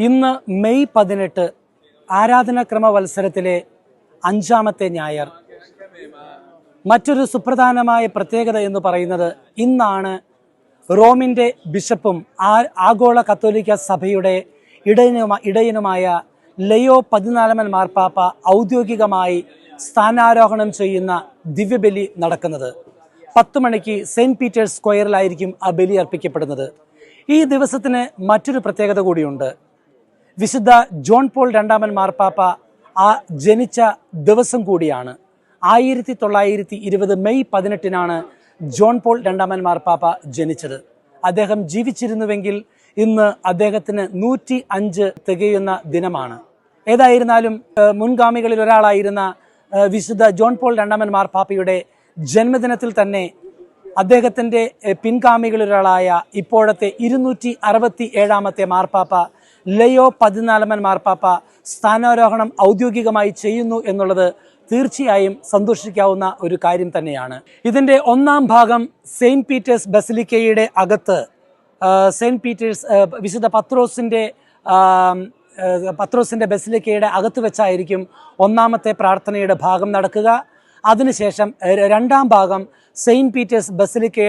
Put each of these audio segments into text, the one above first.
ഇന്ന് മെയ് പതിനെട്ട് ആരാധനാക്രമ വത്സരത്തിലെ അഞ്ചാമത്തെ ഞായർ. മറ്റൊരു സുപ്രധാനമായ പ്രത്യേകത എന്ന് പറയുന്നത് ഇന്നാണ് റോമിന്റെ ബിഷപ്പും ആ- ആഗോള കത്തോലിക്ക സഭയുടെ ഇടയനുമ ഇടയനുമായ ലയോ പതിനാലാമൻ മാർപ്പാപ്പ ഔദ്യോഗികമായി സ്ഥാനാരോഹണം ചെയ്യുന്ന ദിവ്യബലി നടക്കുന്നത്. പത്ത് മണിക്ക് സെയിന്റ് പീറ്റേഴ്സ് സ്ക്വയറിലായിരിക്കും ആ ബലി അർപ്പിക്കപ്പെടുന്നത്. ഈ ദിവസത്തിന് മറ്റൊരു പ്രത്യേകത കൂടിയുണ്ട്. വിശുദ്ധ ജോൺ പോൾ രണ്ടാമൻ മാർപ്പാപ്പ ആ ജനിച്ച ദിവസം കൂടിയാണ്. ആയിരത്തി തൊള്ളായിരത്തി ഇരുപത് മെയ് പതിനെട്ടിനാണ് ജോൺ പോൾ രണ്ടാമൻ മാർപ്പാപ്പ ജനിച്ചത്. അദ്ദേഹം ജീവിച്ചിരുന്നുവെങ്കിൽ ഇന്ന് അദ്ദേഹത്തിന് നൂറ്റി അഞ്ച് തികയുന്ന ദിനമാണ്. ഏതായിരുന്നാലും മുൻഗാമികളിൽ ഒരാളായിരുന്ന വിശുദ്ധ ജോൺ പോൾ രണ്ടാമൻ മാർപ്പാപ്പയുടെ ജന്മദിനത്തിൽ തന്നെ അദ്ദേഹത്തിന്റെ പിൻഗാമികളിലൊരാളായ ഇപ്പോഴത്തെ ഇരുന്നൂറ്റി അറുപത്തി ഏഴാമത്തെ മാർപ്പാപ്പ ലയോ പതിനാലമൻ മാർപ്പാപ്പ സ്ഥാനാരോഹണം ഔദ്യോഗികമായി ചെയ്യുന്നു എന്നുള്ളത് തീർച്ചയായും സന്തോഷിക്കാവുന്ന ഒരു കാര്യം തന്നെയാണ്. ഇതിന്റെ ഒന്നാം ഭാഗം സെയിന്റ് പീറ്റേഴ്സ് ബസിലിക്കയുടെ അകത്ത് സെയിന്റ് പീറ്റേഴ്സ് വിശുദ്ധ പത്രോസിന്റെ പത്രോസിന്റെ ബസിലിക്കയുടെ അകത്ത് വെച്ചായിരിക്കും ഒന്നാമത്തെ പ്രാർത്ഥനയുടെ ഭാഗം നടക്കുക. അതിനുശേഷം രണ്ടാം ഭാഗം സെയിന്റ് പീറ്റേഴ്സ് ബസിലിക്ക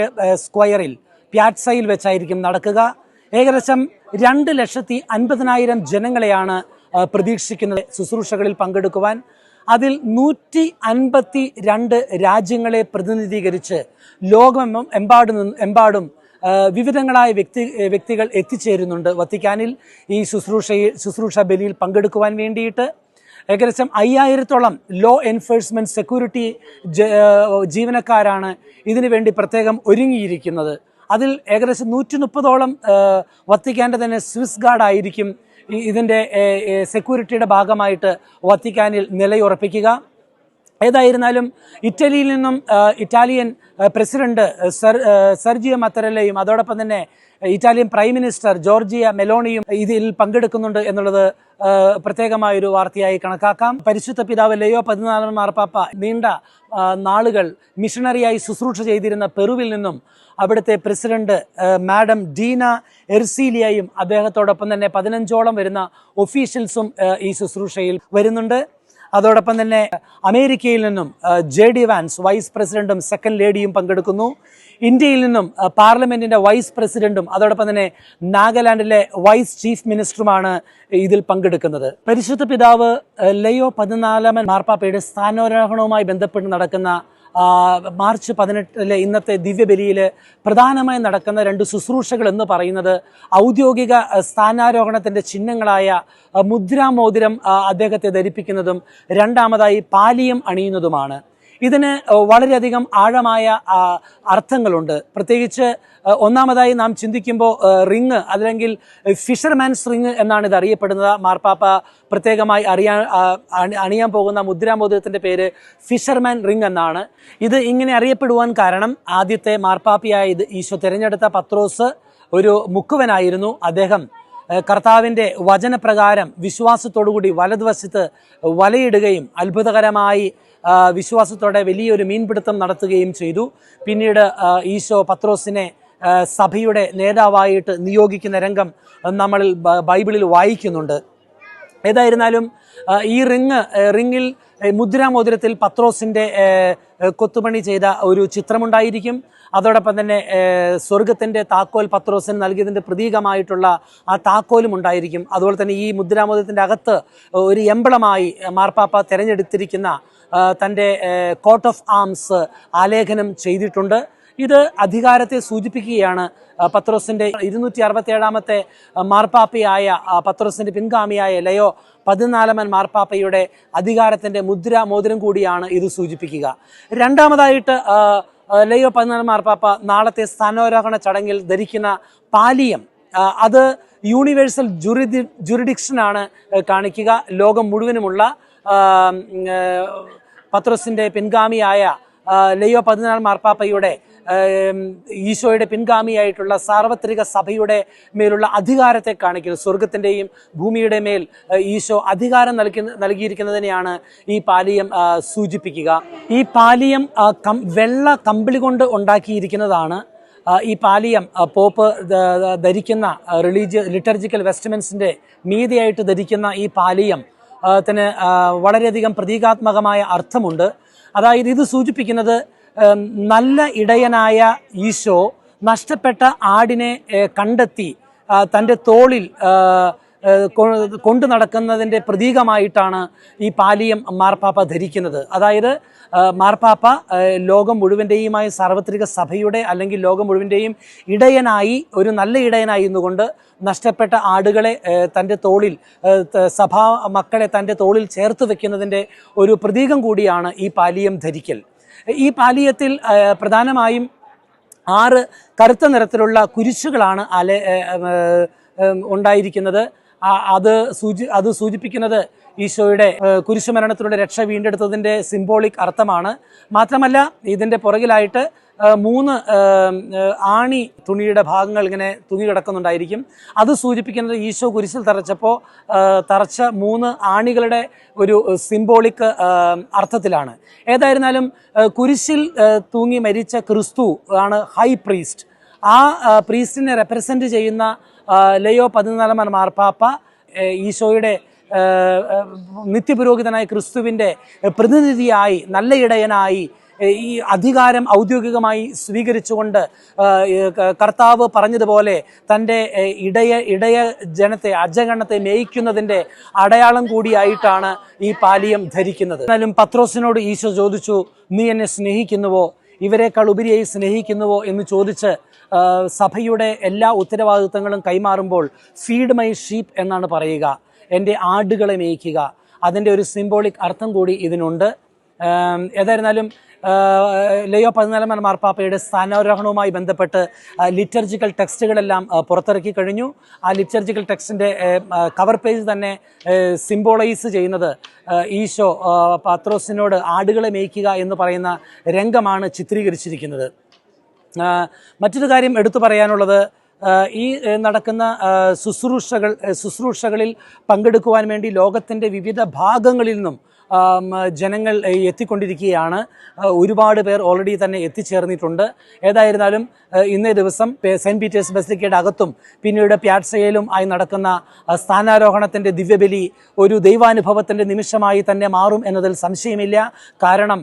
സ്ക്വയറിൽ പ്യാറ്റ്സയിൽ വെച്ചായിരിക്കും നടക്കുക. ഏകദേശം രണ്ട് ലക്ഷത്തി അൻപതിനായിരം ജനങ്ങളെയാണ് പ്രതീക്ഷിക്കുന്നത് ശുശ്രൂഷകളിൽ പങ്കെടുക്കുവാൻ. അതിൽ നൂറ്റി അൻപത്തി രണ്ട് രാജ്യങ്ങളെ പ്രതിനിധീകരിച്ച് ലോകം എമ്പാടും എമ്പാടും വിവിധങ്ങളായ വ്യക്തി വ്യക്തികൾ എത്തിച്ചേരുന്നുണ്ട് വത്തിക്കാനിൽ ഈ ശുശ്രൂഷയിൽ ശുശ്രൂഷ ബലിയിൽ പങ്കെടുക്കുവാൻ വേണ്ടിയിട്ട്. ഏകദേശം അയ്യായിരത്തോളം ലോ എൻഫോഴ്സ്മെന്റ് സെക്യൂരിറ്റി ജീവനക്കാരാണ് ഇതിനു വേണ്ടി പ്രത്യേകം ഒരുങ്ങിയിരിക്കുന്നത്. അതിൽ ഏകദേശം നൂറ്റി മുപ്പതോളം വത്തിക്കാന്റെ തന്നെ സ്വിസ് ഗാർഡ് ആയിരിക്കും ഈ- ഇതിന്റെ സെക്യൂരിറ്റിയുടെ ഭാഗമായിട്ട് വത്തിക്കാനിൽ നിലയുറപ്പിക്കുക. ഏതായിരുന്നാലും ഇറ്റലിയിൽ നിന്നും ഇറ്റാലിയൻ പ്രസിഡന്റ് സർ സർജിയ മത്തരല്ലയും അതോടൊപ്പം തന്നെ ഇറ്റാലിയൻ പ്രൈം മിനിസ്റ്റർ ജോർജിയ മെലോണിയും ഇതിൽ പങ്കെടുക്കുന്നുണ്ട് എന്നുള്ളത് പ്രത്യേകമായൊരു വാർത്തയായി കണക്കാക്കാം. പരിശുദ്ധ പിതാവ് ലയോ പതിനാലാം മാർപ്പാപ്പ നീണ്ട നാളുകൾ മിഷണറിയായി ശുശ്രൂഷ ചെയ്തിരുന്ന പെറുവിൽ നിന്നും അവിടുത്തെ പ്രസിഡന്റ് മാഡം ഡീന എർസീലിയയും അദ്ദേഹത്തോടൊപ്പം തന്നെ പതിനഞ്ചോളം വരുന്ന ഒഫീഷ്യൽസും ഈ ശുശ്രൂഷയിൽ വരുന്നുണ്ട്. അതോടൊപ്പം തന്നെ അമേരിക്കയിൽ നിന്നും ജെ ഡി വാൻസ് വൈസ് പ്രസിഡന്റും സെക്കൻഡ് ലേഡിയും പങ്കെടുക്കുന്നു. ഇന്ത്യയിൽ നിന്നും പാർലമെന്റിന്റെ വൈസ് പ്രസിഡന്റും അതോടൊപ്പം തന്നെ നാഗാലാൻഡിലെ വൈസ് ചീഫ് മിനിസ്റ്ററുമാണ് ഇതിൽ പങ്കെടുക്കുന്നത്. പരിശുദ്ധ പിതാവ് ലയോ പതിനാലാമൻ മാർപ്പാപ്പയുടെ സ്ഥാനാരോഹണവുമായി ബന്ധപ്പെട്ട് നടക്കുന്ന മാർച്ച് പതിനെട്ടിലെ ഇന്നത്തെ ദിവ്യബലിയിൽ പ്രധാനമായി നടക്കുന്ന രണ്ട് ശുശ്രൂഷകൾ എന്ന് പറയുന്നത് ഔദ്യോഗിക സ്ഥാനാരോഹണത്തിന്റെ ചിഹ്നങ്ങളായ മുദ്രാമോതിരം അദ്ദേഹത്തെ ധരിപ്പിക്കുന്നതും രണ്ടാമതായി പാലിയം അണിയുന്നതുമാണ്. ഇതിന് വളരെയധികം ആഴമായ അർത്ഥങ്ങളുണ്ട്. പ്രത്യേകിച്ച് ഒന്നാമതായി നാം ചിന്തിക്കുമ്പോൾ റിങ് അല്ലെങ്കിൽ ഫിഷർമാൻസ് റിങ് എന്നാണ് ഇത് അറിയപ്പെടുന്നത്. മാർപ്പാപ്പ പ്രത്യേകമായി അറിയാൻ അണിയാൻ പോകുന്ന മുദ്രാമോതിരത്തിന്റെ പേര് ഫിഷർമാൻ റിങ് എന്നാണ്. ഇത് ഇങ്ങനെ അറിയപ്പെടുവാൻ കാരണം ആദ്യത്തെ മാർപ്പാപ്പയായ ഇത് ഈശോ തിരഞ്ഞെടുത്ത പത്രോസ് ഒരു മുക്കുവനായിരുന്നു. അദ്ദേഹം കർത്താവിന്റെ വചനപ്രകാരം വിശ്വാസത്തോടുകൂടി വലതുവശത്ത് വലയിടുകയും അത്ഭുതകരമായി വിശ്വാസത്തോടെ വലിയൊരു മീൻപിടുത്തം നടത്തുകയും ചെയ്തു. പിന്നീട് ഈശോ പത്രോസിനെ സഭയുടെ നേതാവായിട്ട് നിയോഗിക്കുന്ന രംഗം നമ്മൾ ബൈബിളിൽ വായിക്കുന്നുണ്ട്. ഏതായിരുന്നാലും ഈ റിങ് റിങ്ങിൽ മുദ്രാമോതിരത്തിൽ ഏ, കൊത്തുപണി ചെയ്ത ഒരു ചിത്രമുണ്ടായിരിക്കും. അതോടൊപ്പം തന്നെ സ്വർഗത്തിന്റെ താക്കോൽ പത്രോസിന് നൽകിയതിന്റെ പ്രതീകമായിട്ടുള്ള ആ താക്കോലും ഉണ്ടായിരിക്കും. അതുപോലെ തന്നെ ഈ മുദ്രാമോദത്തിന്റെ അകത്ത് ഒരു എംബളമായി മാർപ്പാപ്പ തിരഞ്ഞെടുത്തിരിക്കുന്ന തന്റെ കോട്ട് ഓഫ് ആംസ് ആലേഖനം ചെയ്തിട്ടുണ്ട്. ഇത് അധികാരത്തെ സൂചിപ്പിക്കുകയാണ് പത്രോസിന്റെ ഇരുന്നൂറ്റി അറുപത്തി ഏഴാമത്തെ മാർപ്പാപ്പയായ പത്രോസിന്റെ പിൻഗാമിയായ ലയോ പതിനാലാമൻ മാർപ്പാപ്പയുടെ അധികാരത്തിന്റെ മുദ്ര മോതിരം കൂടിയാണ് ഇത് സൂചിപ്പിക്കുക. രണ്ടാമതായിട്ട് ലയോ പതിനാല് മാർപ്പാപ്പ നാളത്തെ സ്ഥാനാരോഹണ ചടങ്ങിൽ ധരിക്കുന്ന പാലിയം അത് യൂണിവേഴ്സൽ ജുറിഡി ജുറിഡിക്ഷനാണ് കാണിക്കുക. ലോകം മുഴുവനുമുള്ള പത്രോസിന്റെ പിൻഗാമിയായ ലയോ പതിനാല് മാർപ്പാപ്പയുടെ ഈശോയുടെ പിൻഗാമിയായിട്ടുള്ള സാർവത്രിക സഭയുടെ മേലുള്ള അധികാരത്തെ കാണിക്കുന്നു. സ്വർഗത്തിന്റെയും ഭൂമിയുടെ മേൽ ഈശോ അധികാരം നൽകി നൽകിയിരിക്കുന്നതിനെയാണ് ഈ പാലിയം സൂചിപ്പിക്കുക. ഈ പാലിയം വെള്ള കമ്പിളി കൊണ്ട് ഉണ്ടാക്കിയിരിക്കുന്നതാണ് ഈ പാലിയം പോപ്പ് ധരിക്കുന്ന റിലീജിയ ലിറ്റർജിക്കൽ വെസ്റ്റ്മെൻസിന്റെ മീതിയായിട്ട് ധരിക്കുന്ന ഈ പാലിയം ത്തിന് വളരെയധികം പ്രതീകാത്മകമായ അർത്ഥമുണ്ട്. അതായത് ഇത് സൂചിപ്പിക്കുന്നത് നല്ല ഇടയനായ ഈശോ നഷ്ടപ്പെട്ട ആടിനെ കണ്ടെത്തി തന്റെ തോളിൽ കൊണ്ടു നടക്കുന്നതിന്റെ പ്രതീകമായിട്ടാണ് ഈ പാലിയം മാർപ്പാപ്പ ധരിക്കുന്നത്. അതായത് മാർപ്പാപ്പ ലോകം മുഴുവന്റെയുമായ സാർവത്രിക സഭയുടെ അല്ലെങ്കിൽ ലോകം മുഴുവന്റെയും ഇടയനായി ഒരു നല്ല ഇടയനായി നിന്നുകൊണ്ട് നഷ്ടപ്പെട്ട ആടുകളെ തന്റെ തോളിൽ സഭാ മക്കളെ തന്റെ തോളിൽ ചേർത്ത് വെക്കുന്നതിന്റെ ഒരു പ്രതീകം കൂടിയാണ് ഈ പാലിയം ധരിക്കൽ. ഈ പാലിയത്തിൽ പ്രധാനമായും ആറ് കറുത്ത നിറത്തിലുള്ള കുരിശുകളാണ് അല ഉണ്ടായിരിക്കുന്നത്. അത് സൂചി അത് സൂചിപ്പിക്കുന്നത് ഈശോയുടെ കുരിശുമരണത്തിലൂടെ രക്ഷ വീണ്ടെടുത്തതിന്റെ സിംബോളിക് അർത്ഥമാണ്. മാത്രമല്ല ഇതിന്റെ പുറകിലായിട്ട് മൂന്ന് ആണി തുണിയുടെ ഭാഗങ്ങൾ ഇങ്ങനെ തൂങ്ങി കിടക്കുന്നുണ്ടായിരിക്കും. അത് സൂചിപ്പിക്കുന്നത് ഈശോ കുരിശിൽ തറച്ചപ്പോൾ തറച്ച മൂന്ന് ആണികളുടെ ഒരു സിംബോളിക് അർത്ഥത്തിലാണ്. ഏതായിരുന്നാലും കുരിശിൽ തൂങ്ങി മരിച്ച ക്രിസ്തു ആണ് ഹൈ പ്രീസ്റ്റ്. ആ പ്രീസ്റ്റിനെ റെപ്രസെന്റ് ചെയ്യുന്ന ലയോ പതിനാലാമൻ മാർപ്പാപ്പ ഈശോയുടെ നിത്യപുരോഹിതനായ ക്രിസ്തുവിന്റെ പ്രതിനിധിയായി നല്ല ഇടയനായി ഈ അധികാരം ഔദ്യോഗികമായി സ്വീകരിച്ചുകൊണ്ട് കർത്താവ് പറഞ്ഞതുപോലെ തന്റെ ഇടയ ഇടയ ജനത്തെ അജഗണത്തെ മേയിക്കുന്നതിന്റെ അടയാളം കൂടിയായിട്ടാണ് ഈ പാലിയം ധരിക്കുന്നത്. എന്നാലും പത്രോസിനോട് ഈശോ ചോദിച്ചു നീ എന്നെ സ്നേഹിക്കുന്നുവോ? ഇവരെക്കാൾ ഉപരിയായി സ്നേഹിക്കുന്നുവോ? എന്ന് ചോദിച്ച് സഭയുടെ എല്ലാ ഉത്തരവാദിത്തങ്ങളും കൈമാറുമ്പോൾ ഫീഡ് മൈ ഷീപ്പ് എന്നാണ് പറയുക. എന്റെ ആടുകളെ മേയ്ക്കുക. അതിന്റെ ഒരു സിംബോളിക് അർത്ഥം കൂടി ഇതിനുണ്ട്. ഏതായിരുന്നാലും ലയോ പതിനാലാം മാർപ്പാപ്പയുടെ സ്ഥാനാരോഹണവുമായി ബന്ധപ്പെട്ട് ലിറ്റർജിക്കൽ ടെക്സ്റ്റുകളെല്ലാം പുറത്തിറക്കി കഴിഞ്ഞു. ആ ലിറ്റർജിക്കൽ ടെക്സ്റ്റിന്റെ കവർ പേജ് തന്നെ സിംബോളൈസ് ചെയ്യുന്നത് ഈശോ പാത്രോസിനോട് ആടുകളെ മേയ്ക്കുക എന്ന് പറയുന്ന രംഗമാണ് ചിത്രീകരിച്ചിരിക്കുന്നത്. മറ്റൊരു കാര്യം എടുത്തു പറയാനുള്ളത് ഈ നടക്കുന്ന ശുശ്രൂഷകൾ ശുശ്രൂഷകളിൽ പങ്കെടുക്കുവാൻ വേണ്ടി ലോകത്തിന്റെ വിവിധ ഭാഗങ്ങളിൽ നിന്നും ജനങ്ങൾ എത്തിക്കൊണ്ടിരിക്കുകയാണ്. ഒരുപാട് പേർ ഓൾറെഡി തന്നെ എത്തിച്ചേർന്നിട്ടുണ്ട്. ഏതായിരുന്നാലും ഇന്നേ ദിവസം സെന്റ് പീറ്റേഴ്സ് ബസിലിക്കയുടെ അകത്തും പിന്നീട് പ്യാറ്റ്സയിലും ആയി നടക്കുന്ന സ്ഥാനാരോഹണത്തിന്റെ ദിവ്യബലി ഒരു ദൈവാനുഭവത്തിന്റെ നിമിഷമായി തന്നെ മാറും എന്നതിൽ സംശയമില്ല. കാരണം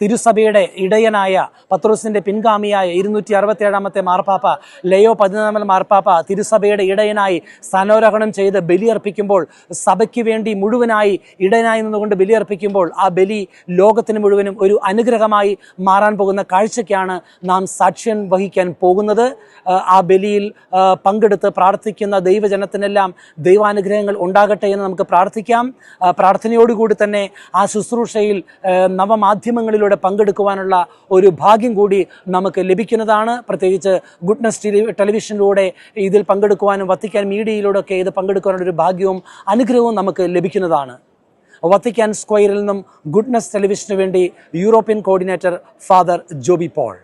തിരുസഭയുടെ ഇടയനായ പത്രോസിന്റെ പിൻഗാമിയായ ഇരുന്നൂറ്റി അറുപത്തിയേഴാമത്തെ മാർപ്പാപ്പ ലയോ പതിനാമൽ മാർപ്പാപ്പ തിരുസഭയുടെ ഇടയനായി സ്ഥാനാരോഹണം ചെയ്ത് ബലിയർപ്പിക്കുമ്പോൾ സഭയ്ക്ക് വേണ്ടി മുഴുവനായി ഇടയനായി നിന്നുകൊണ്ട് ബലിയർപ്പിക്കുമ്പോൾ ആ ബലി ലോകത്തിന് മുഴുവനും ഒരു അനുഗ്രഹമായി മാറാൻ പോകുന്ന കാഴ്ചയ്ക്കാണ് നാം സാക്ഷ്യം വഹിക്കാൻ പോകുന്നത്. ആ, ബലിയിൽ പങ്കെടുത്ത് പ്രാർത്ഥിക്കുന്ന ദൈവജനത്തിനെല്ലാം ദൈവാനുഗ്രഹങ്ങൾ ഉണ്ടാകട്ടെ എന്ന് നമുക്ക് പ്രാർത്ഥിക്കാം. പ്രാർത്ഥനയോടുകൂടി തന്നെ ആ ശുശ്രൂഷയിൽ നവമാധ്യമങ്ങളിലൂടെ പങ്കെടുക്കുവാനുള്ള ഒരു ഭാഗ്യം കൂടി നമുക്ക് ലഭിക്കുന്നതാണ്. പ്രത്യേകിച്ച് ഗുഡ്നസ് ടെലിവിഷനിലൂടെ ഇതിൽ പങ്കെടുക്കുവാനും വത്തിക്കാൻ മീഡിയയിലൂടെ ഒക്കെ ഇത് പങ്കെടുക്കുവാനുള്ള ഒരു ഭാഗ്യവും അനുഗ്രഹവും നമുക്ക് ലഭിക്കുന്നതാണ്. വത്തിക്കാൻ സ്ക്വയറിൽ നിന്നും ഗുഡ്നസ് ടെലിവിഷനു വേണ്ടി European coordinator father Joby Paul.